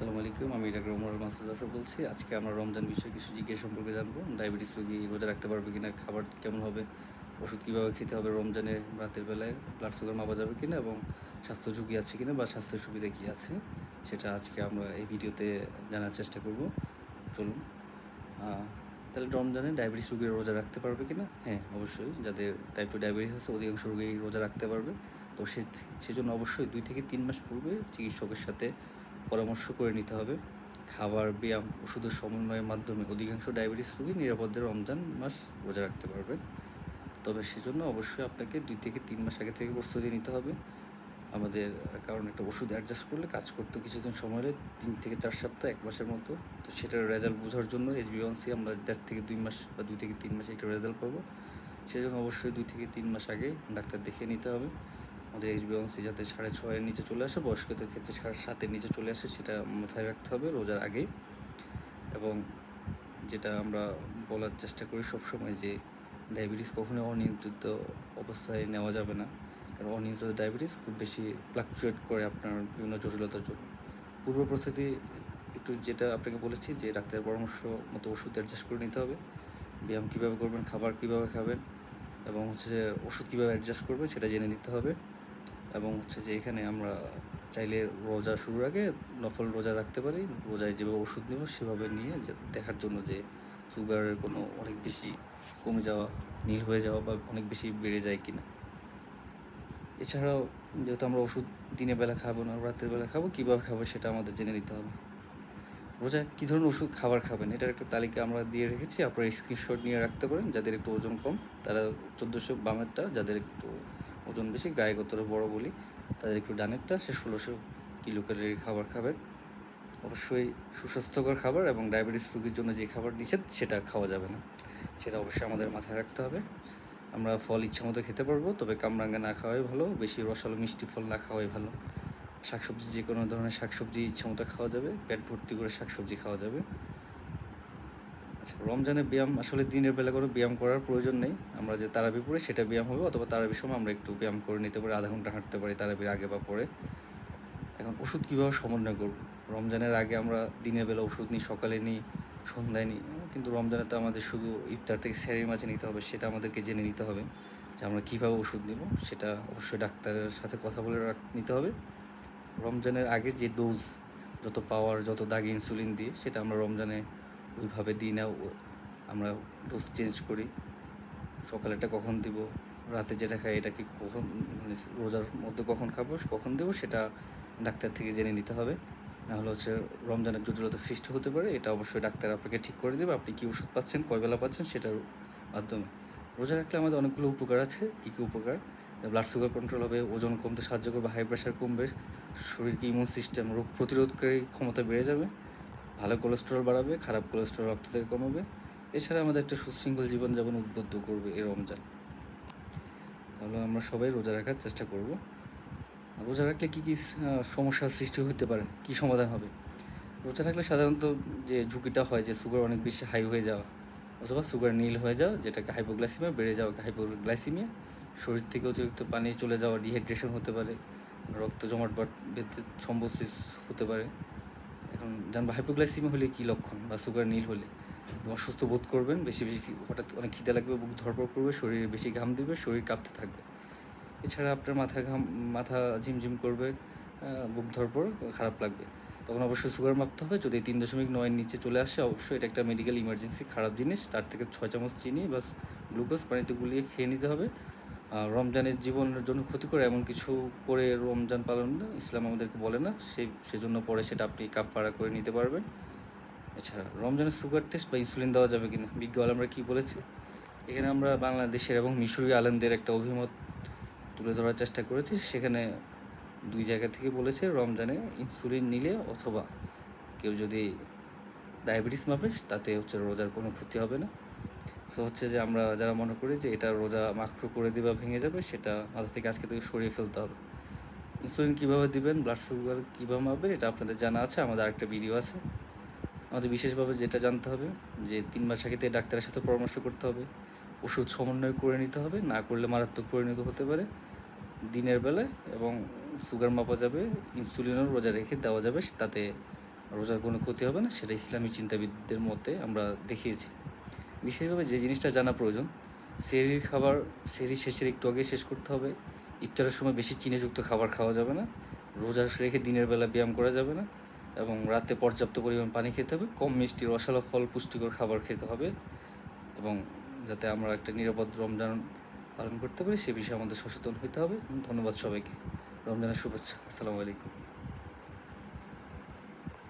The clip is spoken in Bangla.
আসসালামু আলাইকুম, আমি ডাক্তার ওমর মাসুদ রাসা বলছি। আজকে আমরা রমজান বিষয়ে কিছু জিজ্ঞেস সম্পর্কে জানব। ডায়াবেটিস রোগী রোজা রাখতে পারবে কিনা, খাবার কেমন হবে, ওষুধ কীভাবে খেতে হবে রমজানে, রাতের বেলায় ব্লাড সুগার মাপা যাবে কিনা এবং স্বাস্থ্য ঝুঁকি আছে কিনা বা স্বাস্থ্য সুবিধা কী আছে, সেটা আজকে আমরা এই ভিডিওতে জানার চেষ্টা করব। চলুন তাহলে রমজানে ডায়াবেটিস রোগীরা রোজা রাখতে পারবে কিনা? হ্যাঁ অবশ্যই। যাদের টাইপ টু ডায়াবেটিস আছে, অধিকাংশ রোগী রোজা রাখতে পারবে। তো সে, সেজন্য অবশ্যই দুই থেকে তিন মাস পূর্বে চিকিৎসকের সাথে পরামর্শ করে নিতে হবে। খাবার, ব্যায়াম, ওষুধের সমন্বয়ের মাধ্যমে অধিকাংশ ডায়াবেটিস রোগী নিরাপদে রমজান মাস বজায় রাখতে পারবে তবে সেজন্য অবশ্যই আপনাকে দুই থেকে তিন মাস আগে থেকে প্রস্তুতি নিতে হবে। আমাদের কারণ একটা ওষুধ অ্যাডজাস্ট করলে কাজ করতে কিছুদিন সময় লাগে, তিন থেকে চার সপ্তাহ, এক মাসের মতো। তো সেটার রেজাল্ট বোঝার জন্য এইচবিওয়ানসি আমরা দেড় থেকে দুই মাস বা দুই থেকে তিন মাসে একটা রেজাল্ট পাবো। সেজন্য অবশ্যই দুই থেকে তিন মাস আগে ডাক্তার দেখিয়ে নিতে হবে। আমাদের এইচ এইচবিওয়ানসি যাতে সাড়ে ছয়ের নিচে চলে আসে, বয়স্কদের ক্ষেত্রে সাড়ে সাতের নিচে চলে আসে, সেটা মাথায় রাখতে হবে রোজার আগেই। এবং যেটা আমরা বলার চেষ্টা করি সবসময় যে ডায়াবেটিস কখনোই অনিয়ন্ত্রিত অবস্থায় নেওয়া যাবে না। কারণ অনিয়ন্ত্রিত ডায়াবেটিস খুব বেশি ফ্লাকচুয়েট করে আপনার বিভিন্ন জটিলতার জন্য। পূর্ব প্রস্তুতি একটু যেটা আপনাকে বলেছি যে ডাক্তারের পরামর্শ মতো ওষুধ অ্যাডজাস্ট করে নিতে হবে। ব্যায়াম কীভাবে করবেন, খাবার কীভাবে খাবেন, এবং হচ্ছে যে ওষুধ কীভাবে অ্যাডজাস্ট করবেন সেটা জেনে নিতে হবে। এবং হচ্ছে যে এখানে আমরা চাইলে রোজা শুরুর আগে নফল রোজা রাখতে পারি, রোজায় যেভাবে ওষুধ নেব সেভাবে নিয়ে দেখার জন্য যে সুগারের কোনো অনেক বেশি কমে যাওয়া, নীল হয়ে যাওয়া বা অনেক বেশি বেড়ে যায় কিনা। এছাড়াও যেহেতু আমরা ওষুধ দিনের বেলা খাব না, রাতের বেলা খাব, কীভাবে খাব সেটা আমাদের জেনে নিতে হবে। রোজা কী ধরনের ওষুধ খাবার খাবেন? এটার একটা তালিকা আমরা দিয়ে রেখেছি, আপনারা স্ক্রিনশট নিয়ে রাখতে পারেন, যাদের একটু ওজন কম, তারা চোদ্দোশো বামেরটা, যাদের একটু ওজন বেশি, গায়ে গতরে বড় বলি। তাদের একটু ডানেরটা, সে ষোলোশো কিলো ক্যালোরি খাবার খাবেন অবশ্যই সুস্বাস্থ্যকর খাবার এবং ডায়াবেটিস রোগীর জন্য যে খাবার নিষেধ, সেটা খাওয়া যাবে না। সেটা অবশ্যই আমাদের মাথায় রাখতে হবে। আমরা ফল ইচ্ছা মতো খেতে পারব, তবে কামরাঙ্গা না খাওয়াই ভালো, বেশি রসালো মিষ্টি ফল না খাওয়াই ভালো। শাকসবজি যে কোনো ধরনের শাকসবজি ইচ্ছা মতো খাওয়া যাবে, পেট ভর্তি করে শাকসবজি খাওয়া যাবে। আচ্ছা রমজানে ব্যায়াম, আসলে দিনের বেলা কোনো ব্যায়াম করার প্রয়োজন নেই। আমরা যে তারাবি পড়ে সেটা ব্যায়াম হবে, অথবা তারাবির সময় আমরা একটু ব্যায়াম করে নিতে পারি, আধা ঘণ্টা হাঁটতে পারি, তারাবির আগে বা পরে। এখন ওষুধ কীভাবে সমন্বয় করব? রমজানের আগে আমরা দিনের বেলা ওষুধ নিই, সকালে নিই, সন্ধ্যায় নিই। কিন্তু রমজানে তো আমাদের শুধু ইফতার থেকে স্যারের মাঝে নিতে হবে, সেটা আমাদেরকে জেনে নিতে হবে যে আমরা কীভাবে ওষুধ নিব, সেটা অবশ্যই ডাক্তারের সাথে কথা বলে নিতে হবে। রমজানের আগে যে ডোজ, যত পাওয়ার, যত দাগে ইনসুলিন দিয়ে, সেটা আমরা রমজানে ওইভাবে দিই না আমরা ডোজ চেঞ্জ করি। সকালেটা কখন দিব, রাতে যেটা খাই এটা কি কখন মানে রোজার মধ্যে কখন খাব, কখন দেবো সেটা ডাক্তার থেকে জেনে নিতে হবে। নাহলে হচ্ছে রমজানের জটিলতা সৃষ্টি হতে পারে, এটা অবশ্যই ডাক্তার আপনাকে ঠিক করে দেবে। আপনি কী ওষুধ পাচ্ছেন, কয় বেলা পাচ্ছেন সেটার মাধ্যমে। রোজা রাখলে আমাদের অনেকগুলো উপকার আছে। কী কী উপকার? ব্লাড সুগার কন্ট্রোল হবে, ওজন কমতে সাহায্য করবে হাই প্রেশার কমবে, শরীরকে ইমিউন সিস্টেম রোগ প্রতিরোধকারী ক্ষমতা বেড়ে যাবে। ভালো কোলেস্টেরল বাড়াবে, খারাপ কোলেস্টেরল রক্ত থেকে কমাবে। এছাড়া আমাদের একটা সুশৃঙ্খল জীবনযাপন উদ্বুদ্ধ করবে এই রমজান। তাহলে আমরা সবাই রোজা রাখার চেষ্টা করব। রোজা রাখলে কী কী সমস্যার সৃষ্টি হতে পারে? কী সমাধান হবে? রোজা রাখলে সাধারণত যে ঝুঁকিটা হয় যে সুগার অনেক বেশি হাই হয়ে যাওয়া অথবা সুগার নীল হয়ে যাওয়া, যেটাকে হাইপোগ্লাইসিমিয়া বেড়ে যাওয়া হাইপোগ্লাইসিমিয়া শরীর থেকে অতিরিক্ত পানি চলে যাওয়া ডিহাইড্রেশন হতে পারে, রক্ত জমাট বাট বেঁধে থ্রম্বোসিস হতে পারে। এখন জানব হাইপোগ্লাইসিমিয়া হলে কী লক্ষণ বা সুগার নীল হলে? অসুস্থ বোধ করবেন, বেশি বেশি হঠাৎ অনেক খিদে লাগবে, বুক ধরপড় করবে, শরীরে বেশি ঘাম দিবে, শরীর কাঁপতে থাকবে। এছাড়া আপনার মাথা ঘাম মাথা ঝিমঝিম করবে বুক ধরপড় খারাপ লাগবে। তখন অবশ্যই সুগার মাপতে হবে। যদি তিন দশমিক নয়ের নিচে চলে আসে, অবশ্যই এটা একটা মেডিকেল ইমার্জেন্সি খারাপ জিনিস। তার থেকে ছয় চামচ চিনি বা গ্লুকোজ পানিতে গুলিয়ে খেয়ে নিতে হবে। রমজানের জীবনের জন্য ক্ষতি করে এমন কিছু করে রমজান পালন ইসলাম আমাদেরকে বলে না, সেই, সেজন্য পরে সেটা আপনি কাপড়া করে নিতে পারবেন। এছাড়া রমজানের সুগার টেস্ট বা ইনসুলিন দেওয়া যাবে কিনা, বিজ্ঞ আলমরা কী বলেছে? এখানে আমরা বাংলাদেশের এবং মিশরীয় আলেমদের একটা অভিমত তুলে ধরার চেষ্টা করেছি। সেখানে দুই জায়গা থেকে বলেছে, রমজানে ইনসুলিন নিলে অথবা কেউ যদি ডায়াবেটিস মাপে, তাতে হচ্ছে রোজার কোনো ক্ষতি হবে না। সো হচ্ছে যে আমরা যারা মনে করি যে এটা রোজা মাকরু করে দিবে ভেঙে যাবে, সেটা মাথা থেকে আজকে থেকে সরিয়ে ফেলতে হবে। ইনসুলিন কীভাবে দিবেন ব্লাড সুগার কীভাবে মাপবেন, এটা আপনাদের জানা আছে, আমাদের আরেকটা ভিডিও আছে। আমাদের বিশেষভাবে যেটা জানতে হবে, যে তিন মাস আগে থেকে ডাক্তারের সাথে পরামর্শ করতে হবে, ওষুধ সমন্বয় করে নিতে হবে, না করলে মারাত্মক পরিণত হতে পারে। দিনের বেলায় এবং সুগার মাপা যাবে ইনসুলিনও রোজা রেখে দেওয়া যাবে, তাতে রোজার কোনো ক্ষতি হবে না, সেটা ইসলামী চিন্তাবিদদের মতে আমরা দেখিয়েছি। বিশেষভাবে যে জিনিসটা জানা প্রয়োজন, সেরির খাবার, সেরি শেষের একটু আগে শেষ করতে হবে। ইফতারের সময় বেশি চিনিযুক্ত খাবার খাওয়া যাবে না। রোজা রেখে দিনের বেলা ব্যায়াম করা যাবে না এবং রাতে পর্যাপ্ত পরিমাণ পানি খেতে হবে। কম মিষ্টি রসালো ফল পুষ্টিকর খাবার খেতে হবে এবং যাতে আমরা একটা নিরাপদ রমজান পালন করতে পারি, সে বিষয়ে আমাদের সচেতন হতে হবে। ধন্যবাদ সবাইকে। রমজানের শুভেচ্ছা। আসসালামু আলাইকুম।